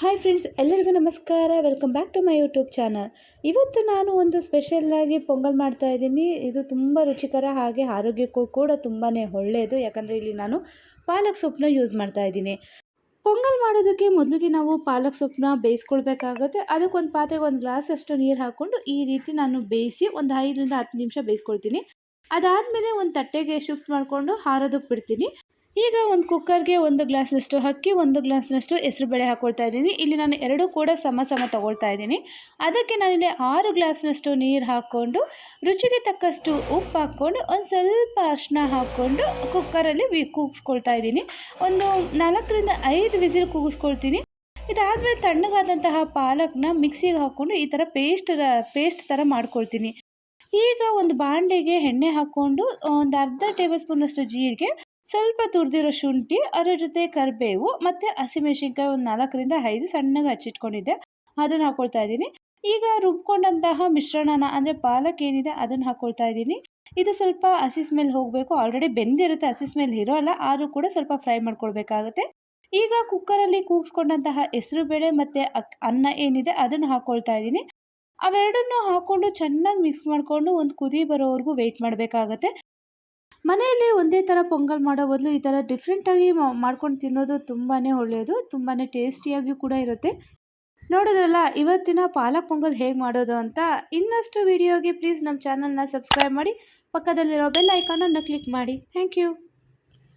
Hi friends ಎಲ್ಲರಿಗೂ ನಮಸ್ಕಾರ. Welcome back to my YouTube channel ಇವತ್ತು ನಾನು ಒಂದು ಸ್ಪೆಷಲ್ಲಾಗಿ ಪೊಂಗಲ್ ಮಾಡ್ತಾ ಇದ್ದೀನಿ. ಇದು ತುಂಬ ರುಚಿಕರ ಹಾಗೆ ಆರೋಗ್ಯಕ್ಕೂ ಕೂಡ ತುಂಬಾ ಒಳ್ಳೆಯದು. ಯಾಕಂದರೆ ಇಲ್ಲಿ ನಾನು ಪಾಲಕ್ ಸೊಪ್ಪನ್ನ ಯೂಸ್ ಮಾಡ್ತಾ ಇದ್ದೀನಿ. ಪೊಂಗಲ್ ಮಾಡೋದಕ್ಕೆ ಮೊದಲಿಗೆ ನಾವು ಪಾಲಕ್ ಸೊಪ್ಪನ್ನ ಬೇಯಿಸ್ಕೊಳ್ಬೇಕಾಗುತ್ತೆ. ಅದಕ್ಕೊಂದು ಪಾತ್ರೆಗೆ ಒಂದು ಗ್ಲಾಸ್ ಅಷ್ಟು ನೀರು ಹಾಕ್ಕೊಂಡು ಈ ರೀತಿ ನಾನು ಬೇಯಿಸಿ ಒಂದು ಐದರಿಂದ ಹತ್ತು ನಿಮಿಷ ಬೇಯಿಸ್ಕೊಳ್ತೀನಿ. ಅದಾದಮೇಲೆ ಒಂದು ತಟ್ಟೆಗೆ ಶಿಫ್ಟ್ ಮಾಡಿಕೊಂಡು ಹಾರೋದಕ್ಕೆ ಬಿಡ್ತೀನಿ. ಈಗ ಒಂದು ಕುಕ್ಕರ್ಗೆ ಒಂದು ಗ್ಲಾಸ್ನಷ್ಟು ಅಕ್ಕಿ, ಒಂದು ಗ್ಲಾಸ್ನಷ್ಟು ಹೆಸರುಬೇಳೆ ಹಾಕ್ಕೊಳ್ತಾ ಇದ್ದೀನಿ. ಇಲ್ಲಿ ನಾನು ಎರಡೂ ಕೂಡ ಸಮ ಸಮ ತಗೊಳ್ತಾ ಇದ್ದೀನಿ. ಅದಕ್ಕೆ ನಾನಿಲ್ಲಿ ಆರು ಗ್ಲಾಸ್ನಷ್ಟು ನೀರು ಹಾಕ್ಕೊಂಡು, ರುಚಿಗೆ ತಕ್ಕಷ್ಟು ಉಪ್ಪು ಹಾಕ್ಕೊಂಡು, ಒಂದು ಸ್ವಲ್ಪ ಅರ್ಶಿನ ಹಾಕ್ಕೊಂಡು ಕುಕ್ಕರಲ್ಲಿ ವಿ ಕೂಗಿಸ್ಕೊಳ್ತಾ ಇದ್ದೀನಿ. ಒಂದು ನಾಲ್ಕರಿಂದ ಐದು ವಿಸಿಲ್ ಕೂಗಿಸ್ಕೊಳ್ತೀನಿ. ಇದಾದಮೇಲೆ ತಣ್ಣಗಾದಂತಹ ಪಾಲಕ್ನ ಮಿಕ್ಸಿಗೆ ಹಾಕ್ಕೊಂಡು ಈ ಥರ ಪೇಸ್ಟ್ ಪೇಸ್ಟ್ ಥರ ಮಾಡ್ಕೊಳ್ತೀನಿ. ಈಗ ಒಂದು ಬಾಂಡೆಗೆ ಎಣ್ಣೆ ಹಾಕ್ಕೊಂಡು, ಒಂದು ಅರ್ಧ ಟೇಬಲ್ ಸ್ಪೂನಷ್ಟು ಜೀರಿಗೆ ಸ್ವಲ್ಪ ತುರಿದಿರೋ ಶುಂಠಿ, ಅದರ ಜೊತೆ ಕರಿಬೇವು ಮತ್ತು ಹಸಿಮೆಣಸಿನ್ಕಾಯಿ ಒಂದು ನಾಲ್ಕರಿಂದ ಐದು ಸಣ್ಣಗೆ ಹಚ್ಚಿಟ್ಕೊಂಡಿದ್ದೆ. ಅದನ್ನು ಹಾಕ್ಕೊಳ್ತಾ ಇದ್ದೀನಿ. ಈಗ ರುಬ್ಕೊಂಡಂತಹ ಮಿಶ್ರಣನ, ಅಂದರೆ ಪಾಲಕ್ ಏನಿದೆ ಅದನ್ನು ಹಾಕ್ಕೊಳ್ತಾ ಇದ್ದೀನಿ. ಇದು ಸ್ವಲ್ಪ ಹಸಿ ಸ್ಮೆಲ್ ಹೋಗಬೇಕು. ಆಲ್ರೆಡಿ ಬೆಂದಿರುತ್ತೆ, ಹಸಿ ಸ್ಮೆಲ್ ಇರೋಲ್ಲ ಆದರೂ ಕೂಡ ಸ್ವಲ್ಪ ಫ್ರೈ ಮಾಡ್ಕೊಳ್ಬೇಕಾಗುತ್ತೆ. ಈಗ ಕುಕ್ಕರಲ್ಲಿ ಕೂಗಿಸ್ಕೊಂಡಂತಹ ಹೆಸರು ಬೇಳೆ ಮತ್ತು ಅನ್ನ ಏನಿದೆ ಅದನ್ನು ಹಾಕ್ಕೊಳ್ತಾ ಇದ್ದೀನಿ. ಅವೆರಡನ್ನೂ ಹಾಕ್ಕೊಂಡು ಚೆನ್ನಾಗಿ ಮಿಕ್ಸ್ ಮಾಡಿಕೊಂಡು ಒಂದು ಕುದಿ ಬರೋವರೆಗೂ ವೆಯ್ಟ್ ಮಾಡಬೇಕಾಗತ್ತೆ. ಮನೆಯಲ್ಲಿ ಒಂದೇ ಥರ ಪೊಂಗಲ್ ಮಾಡೋ ಬದಲು ಈ ಥರ ಡಿಫ್ರೆಂಟಾಗಿ ಮಾಡ್ಕೊಂಡು ತಿನ್ನೋದು ತುಂಬಾ ಒಳ್ಳೆಯದು ತುಂಬಾ ಟೇಸ್ಟಿಯಾಗಿ ಕೂಡ ಇರುತ್ತೆ. ನೋಡಿದ್ರಲ್ಲ, ಇವತ್ತಿನ ಪಾಲಕ್ ಪೊಂಗಲ್ ಹೇಗೆ ಮಾಡೋದು ಅಂತ ಇನ್ನಷ್ಟು ವಿಡಿಯೋಗೆ ಪ್ಲೀಸ್ ನಮ್ಮ ಚಾನಲ್ನ ಸಬ್ಸ್ಕ್ರೈಬ್ ಮಾಡಿ, ಪಕ್ಕದಲ್ಲಿರೋ ಬೆಲ್ ಐಕಾನನ್ನು ಕ್ಲಿಕ್ ಮಾಡಿ. Thank you